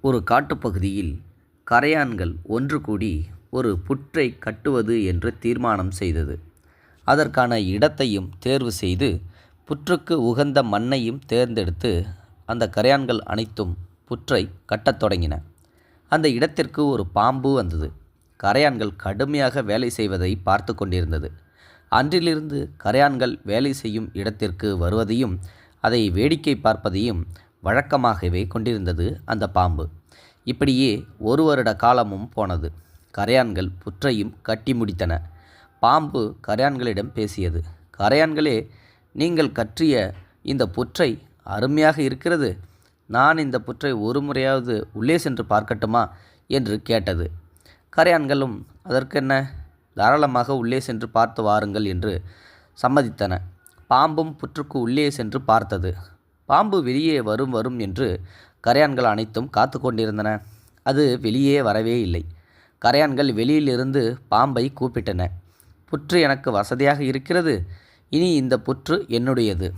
ஒரு காட்டுப்பகுதியில் கரையான்கள் ஒன்று கூடி ஒரு புற்றை கட்டுவது என்று தீர்மானம் செய்தது. அதற்கான இடத்தையும் தேர்வு செய்து புற்றுக்கு உகந்த மண்ணையும் தேர்ந்தெடுத்து அந்த கரையான்கள் அனைத்தும் புற்றை கட்டத் தொடங்கின. அந்த இடத்திற்கு ஒரு பாம்பு வந்தது. கரையான்கள் கடுமையாக வேலை செய்வதை பார்த்து கொண்டிருந்தது. அன்றிலிருந்து கரையான்கள் வேலை செய்யும் இடத்திற்கு வருவதையும் அதை வேடிக்கை பார்ப்பதையும் வழக்கமாகவே கொண்டிருந்தது அந்த பாம்பு. இப்படியே ஒரு வருட காலமும் போனது. கரையான்கள் புற்றையும் கட்டி முடித்தன. பாம்பு கரையான்களிடம் பேசியது கரையான்களே நீங்கள் கற்றிய இந்த புற்றை அருமையாக இருக்கிறது. நான் இந்த புற்றை ஒரு முறையாவது உள்ளே சென்று பார்க்கட்டுமா? என்று கேட்டது. கரையான்களும் அதற்கென்ன? தாராளமாக உள்ளே சென்று பார்த்து வாருங்கள் என்று சம்மதித்தன. பாம்பும் புற்றுக்கு உள்ளே சென்று பார்த்தது. பாம்பு வெளியே வரும் வரும் என்று கரையான்கள் அனைத்தும் காத்து கொண்டிருந்தன. அது வெளியே வரவே இல்லை. கரையான்கள் வெளியிலிருந்து பாம்பை கூப்பிட்டன. புற்று எனக்கு வசதியாக இருக்கிறது. இனி இந்த புற்று என்னுடையது.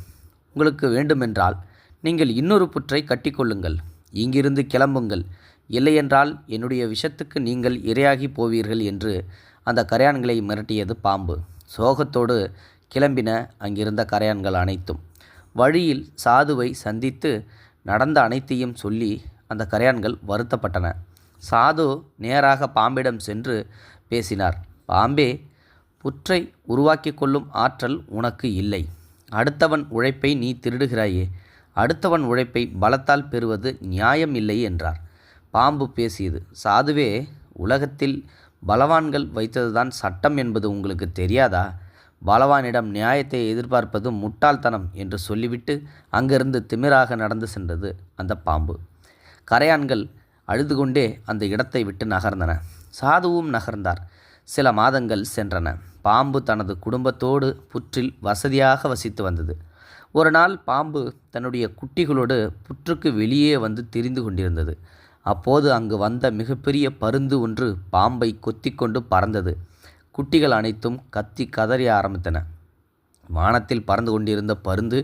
உங்களுக்கு வேண்டுமென்றால் நீங்கள் இன்னொரு புற்றை கட்டிக்கொள்ளுங்கள் இங்கிருந்து கிளம்புங்கள். இல்லையென்றால் என்னுடைய விஷத்துக்கு நீங்கள் இரையாகி போவீர்கள் என்று அந்த கரையான்களை மிரட்டியது பாம்பு. சோகத்தோடு கிளம்பின அங்கிருந்த கரையான்கள் அனைத்தும். வழியில் சாதுவை சந்தித்து நடந்த அனைத்தையும் சொல்லி அந்த கரையான்கள் வருத்தப்பட்டன. சாது நேராக பாம்பிடம் சென்று பேசினார். பாம்பே புற்றை உருவாக்கி கொள்ளும் ஆற்றல் உனக்கு இல்லை. அடுத்தவன் உழைப்பை நீ திருடுகிறாயே. அடுத்தவன் உழைப்பை பலத்தால் பெறுவது நியாயம் இல்லை என்றார். பாம்பு பேசியது. சாதுவே உலகத்தில் பலவான்கள் வைத்ததுதான் சட்டம் என்பது உங்களுக்கு தெரியாதா? பலவானிடம் நியாயத்தை எதிர்பார்ப்பது முட்டாள்தனம் என்று சொல்லிவிட்டு அங்கிருந்து திமிராக நடந்து சென்றது அந்த பாம்பு. கரையான்கள் அழுது கொண்டே அந்த இடத்தை விட்டு நகர்ந்தன. சாதுவும் நகர்ந்தார். சில மாதங்கள் சென்றன. பாம்பு தனது குடும்பத்தோடு புற்றில் வசதியாக வசித்து வந்தது. ஒரு நாள் பாம்பு தன்னுடைய குட்டிகளோடு புற்றுக்கு வெளியே வந்து திரிந்து கொண்டிருந்தது. அப்போது அங்கு வந்த மிகப்பெரிய பருந்து ஒன்று பாம்பை கொத்தி கொண்டு பறந்தது. குட்டிகள் அனைத்தும் கத்தி கதறிய ஆரம்பித்தன. வானத்தில் பறந்து கொண்டிருந்த பருந்து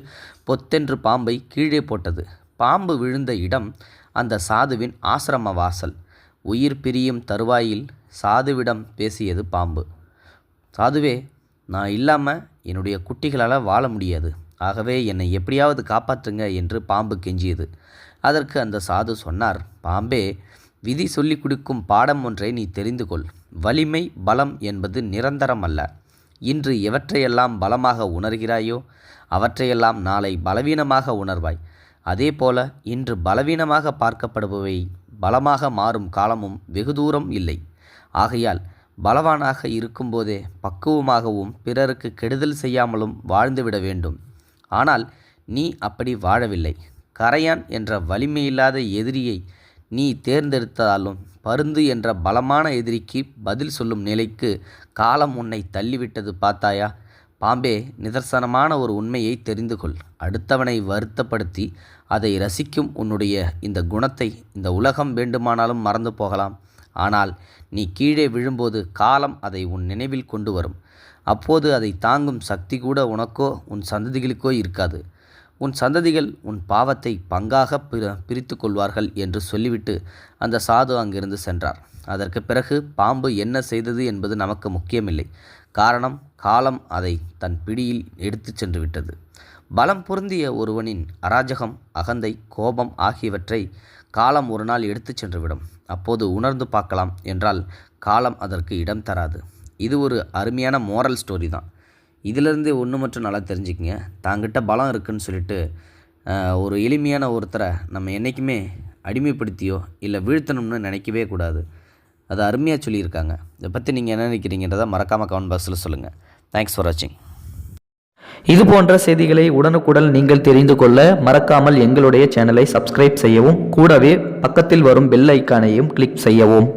பொத்தென்று பாம்பை கீழே போட்டது. பாம்பு விழுந்த இடம் அந்த சாதுவின் ஆசிரம வாசல். உயிர் பிரியும் தருவாயில் சாதுவிடம் பேசியது பாம்பு. சாதுவே நான் இல்லாமல் என்னுடைய குட்டிகளால் வாழ முடியாது. ஆகவே என்னை எப்படியாவது காப்பாற்றுங்க என்று பாம்பு கெஞ்சியது. அதற்கு அந்த சாது சொன்னார் பாம்பே விதி சொல்லிக் கொடுக்கும் பாடம் ஒன்றை நீ தெரிந்து கொள். வலிமை பலம் என்பது நிரந்தரம் அல்ல. இன்று எவற்றையெல்லாம் பலமாக உணர்கிறாயோ அவற்றையெல்லாம் நாளை பலவீனமாக உணர்வாய். அதேபோல இன்று பலவீனமாக பார்க்கப்படுபவை பலமாக மாறும் காலமும் வெகு தூரம் இல்லை. ஆகையால் பலவானாக இருக்கும்போதே பக்குவமாகவும் பிறருக்கு கெடுதல் செய்யாமலும் வாழ்ந்துவிட வேண்டும். ஆனால் நீ அப்படி வாழவில்லை. கரையான் என்ற வலிமையில்லாத எதிரியை நீ தேர்ந்தெடுத்ததாலும் பருந்து என்ற பலமான எதிரிக்கு பதில் சொல்லும் நிலைக்கு காலம் உன்னை தள்ளிவிட்டது பார்த்தாயா? பாம்பே நிதர்சனமான ஒரு உண்மையை தெரிந்து கொள். அடுத்தவனை வருத்தப்படுத்தி அதை ரசிக்கும் உன்னுடைய இந்த குணத்தை இந்த உலகம் வேண்டுமானாலும் மறந்து போகலாம். ஆனால் நீ கீழே விழும்போது காலம் அதை உன் நினைவில் கொண்டு வரும். அப்போது அதை தாங்கும் சக்தி கூட உனக்கோ உன் சந்ததிகளுக்கோ இருக்காது. உன் சந்ததிகள் உன் பாவத்தை பங்காக பிரித்து கொள்வார்கள் என்று சொல்லிவிட்டு அந்த சாது அங்கிருந்து சென்றார். அதற்கு பிறகு பாம்பு என்ன செய்தது என்பது நமக்கு முக்கியமில்லை. காரணம் காலம் அதை தன் பிடியில் எடுத்து சென்று விட்டது. பலம் பொருந்திய ஒருவனின் அராஜகம் அகந்தை கோபம் ஆகியவற்றை காலம் ஒரு நாள் எடுத்து சென்றுவிடும். அப்போது உணர்ந்து பார்க்கலாம் என்றால் காலம் அதற்கு இடம் தராது. இது ஒரு அருமையான மோரல் ஸ்டோரி தான். இதிலிருந்து ஒன்று மட்டும் நல்லா தெரிஞ்சுக்கங்க. தாங்கிட்ட பலம் இருக்குன்னு சொல்லிட்டு ஒரு எளிமையான ஒருத்தரை நம்ம என்றைக்குமே அடிமைப்படுத்தியோ இல்லை வீழ்த்தணும்னு நினைக்கவே கூடாது. அது அருமையாக சொல்லியிருக்காங்க. இதை பற்றி நீங்கள் என்ன நினைக்கிறீங்கன்றதை மறக்காமல் கமெண்ட் பாக்ஸில் சொல்லுங்கள் தேங்க்ஸ் ஃபார் வாட்சிங் இது போன்ற செய்திகளை உடனுக்குடன் நீங்கள் தெரிந்து கொள்ள மறக்காமல் எங்களுடைய சேனலை சப்ஸ்கிரைப் செய்யவும் கூடவே பக்கத்தில் வரும் பெல் ஐக்கானையும் கிளிக் செய்யவும்.